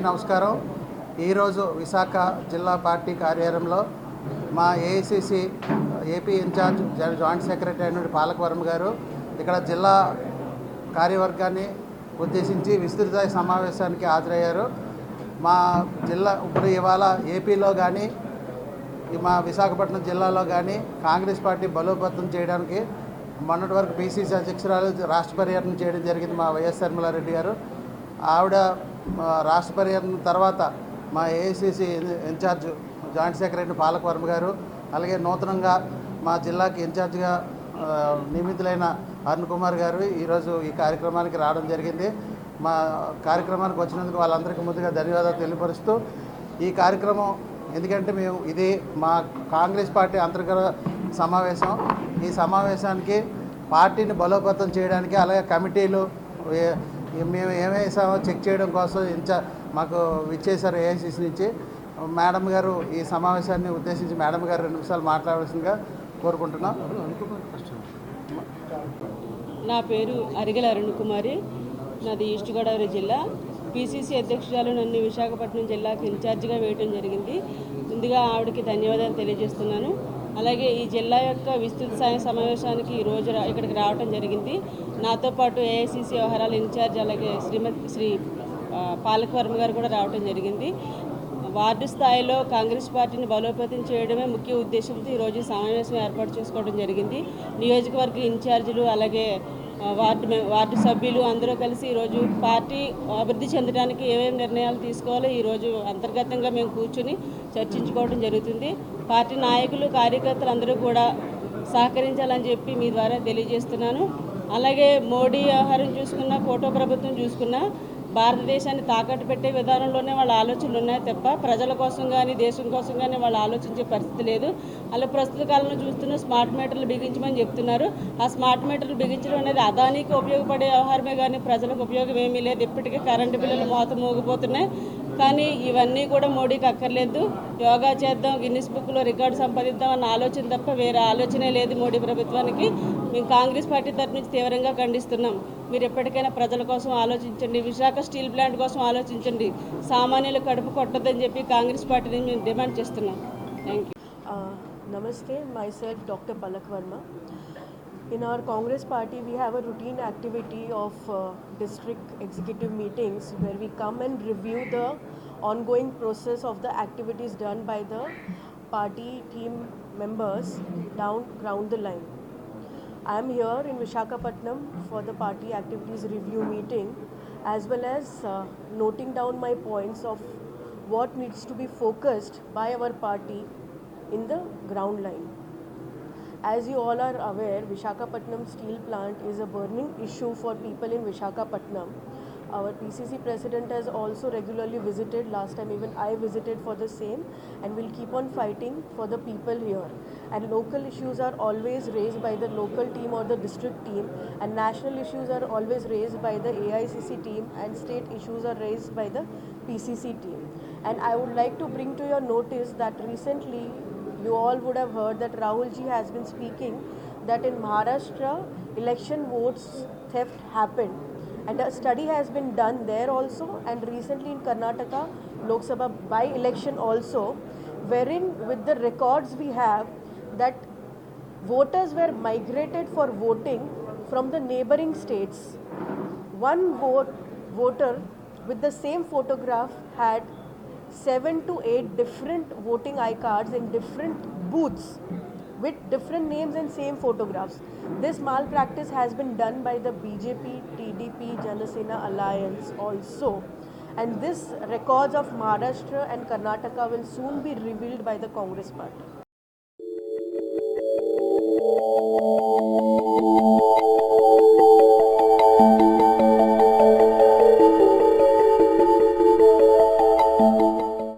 నమస్కారం. ఈరోజు విశాఖ జిల్లా పార్టీ కార్యాలయంలో మా AICC AP in charge joint secretary అయినటువంటి పాలకవరం గారు ఇక్కడ జిల్లా కార్యవర్గాన్ని ఉద్దేశించి విస్తృత సమావేశానికి హాజరయ్యారు. మా జిల్లా ఇప్పుడు ఇవాళ ఏపీలో కానీ మా విశాఖపట్నం జిల్లాలో కానీ కాంగ్రెస్ పార్టీ బలోపేతం చేయడానికి మొన్నటి వరకు బీసీసీ అధ్యక్షురాలు రాష్ట్ర పర్యటన చేయడం జరిగింది మా వైఎస్ శర్మలారెడ్డి గారు. ఆవిడ రాష్ట్ర పర్యటన తర్వాత మా ఏఐసిసి ఇన్ఛార్జ్ జాయింట్ సెక్రటరీ పాలకవర్మ గారు అలాగే నూతనంగా మా జిల్లాకి ఇన్ఛార్జ్గా నియమితులైన అరుణ్ కుమార్ గారు ఈరోజు ఈ కార్యక్రమానికి రావడం జరిగింది. మా కార్యక్రమానికి వచ్చినందుకు వాళ్ళందరికీ ముందుగా ధన్యవాదాలు తెలియపరుస్తూ ఈ కార్యక్రమం ఎందుకంటే మేము ఇది మా కాంగ్రెస్ పార్టీ అంతర్గత సమావేశం. ఈ సమావేశానికి పార్టీని బలోపేతం చేయడానికి అలాగే కమిటీలు మేము ఏమేసామో చెక్ చేయడం కోసం ఇంచా మాకు విచ్చేశారు ఏఐసిసి నుంచి. మేడం గారు ఈ సమావేశాన్ని ఉద్దేశించి మేడం గారు రెండు నిమిషాలు మాట్లాడాల్సిందిగా కోరుకుంటున్నాం. నా పేరు అరిగల అరుణ్ కుమారి నాది ఈస్ట్ గోదావరి జిల్లా. పిసిసి అధ్యక్షురాలు నన్ను విశాఖపట్నం జిల్లాకు ఇన్ఛార్జిగా వేయటం జరిగింది. ముందుగా ఆవిడకి ధన్యవాదాలు తెలియజేస్తున్నాను. అలాగే ఈ జిల్లా యొక్క విస్తృత స్థాయి సమావేశానికి ఈ రోజు ఇక్కడికి రావడం జరిగింది. నాతో పాటు ఏఐసిసి వ్యవహారాల ఇన్ఛార్జ్ అలాగే శ్రీమతి శ్రీ పాలకవర్మ గారు కూడా రావడం జరిగింది. వార్డు స్థాయిలో కాంగ్రెస్ పార్టీని బలోపేతం చేయడమే ముఖ్య ఉద్దేశంతో ఈరోజు సమావేశం ఏర్పాటు చేసుకోవడం జరిగింది. నియోజకవర్గ ఇన్ఛార్జీలు అలాగే వార్డు వార్డు సభ్యులు అందరూ కలిసి ఈరోజు పార్టీ అభివృద్ధి చెందడానికి ఏమేమి నిర్ణయాలు తీసుకోవాలో ఈరోజు అంతర్గతంగా మేము కూర్చుని చర్చించుకోవడం జరుగుతుంది. పార్టీ నాయకులు కార్యకర్తలు అందరూ కూడా సహకరించాలని చెప్పి మీ ద్వారా తెలియజేస్తున్నాను. అలాగే మోడీ వ్యవహారం చూసుకున్నా ఫోటో ప్రభుత్వం చూసుకున్నా భారతదేశాన్ని తాకట్టు పెట్టే విధానంలోనే వాళ్ళ ఆలోచనలు ఉన్నాయి తప్ప ప్రజల కోసం కానీ దేశం కోసం కానీ వాళ్ళు ఆలోచించే పరిస్థితి లేదు. అలా ప్రస్తుత కాలంలో చూస్తున్న స్మార్ట్ మీటర్లు బిగించమని చెప్తున్నారు. ఆ స్మార్ట్ మీటర్లు బిగించడం అనేది అదానికి ఉపయోగపడే వ్యవహారమే కానీ ప్రజలకు ఉపయోగం ఏమీ లేదు. ఇప్పటికే కరెంటు బిల్లులు మోత మోగిపోతున్నాయి. కానీ ఇవన్నీ కూడా మోడీకి అక్కర్లేదు. యోగా చేద్దాం గిన్నిస్ బుక్లో రికార్డు సంపాదిద్దాం అన్న ఆలోచన తప్ప వేరే ఆలోచనే లేదు మోడీ ప్రభుత్వానికి. మేము కాంగ్రెస్ పార్టీ తరఫు నుంచి తీవ్రంగా ఖండిస్తున్నాం. మీరు ఎప్పటికైనా ప్రజల కోసం ఆలోచించండి. విశాఖ స్టీల్ ప్లాంట్ కోసం ఆలోచించండి. సామాన్యులు కడుపు కొట్టదని చెప్పి కాంగ్రెస్ పార్టీని మేము డిమాండ్ చేస్తున్నాం. థ్యాంక్ నమస్తే. Myself doctor Palak Varma. In our Congress party we have a routine activity of district executive meetings where we come and review the ongoing process of the activities done by the party team members down ground the line I am here in Vishakhapatnam for the party activities review meeting as well as uh, noting down my points of what needs to be focused by our party in the ground line. As you all are aware, Vishakhapatnam steel plant is a burning issue for people in Vishakhapatnam. Our PCC president has also regularly visited. Last time, even I visited for the same, and we'll keep on fighting for the people here. And local issues are always raised by the local team or the district team, and national issues are always raised by the AICC team, and state issues are raised by the PCC team. And I would like to bring to your notice that recently you all would have heard that Rahul ji has been speaking that in Maharashtra election votes theft happened and a study has been done there also and recently in Karnataka Lok Sabha by election also wherein with the records we have that voters were migrated for voting from the neighboring states. One vote voter with the same photograph had seven to eight different voting I cards in different booths with different names and same photographs. This malpractice has been done by the BJP, TDP, Janasena alliance also. And this records of Maharashtra and Karnataka will soon be revealed by the Congress party.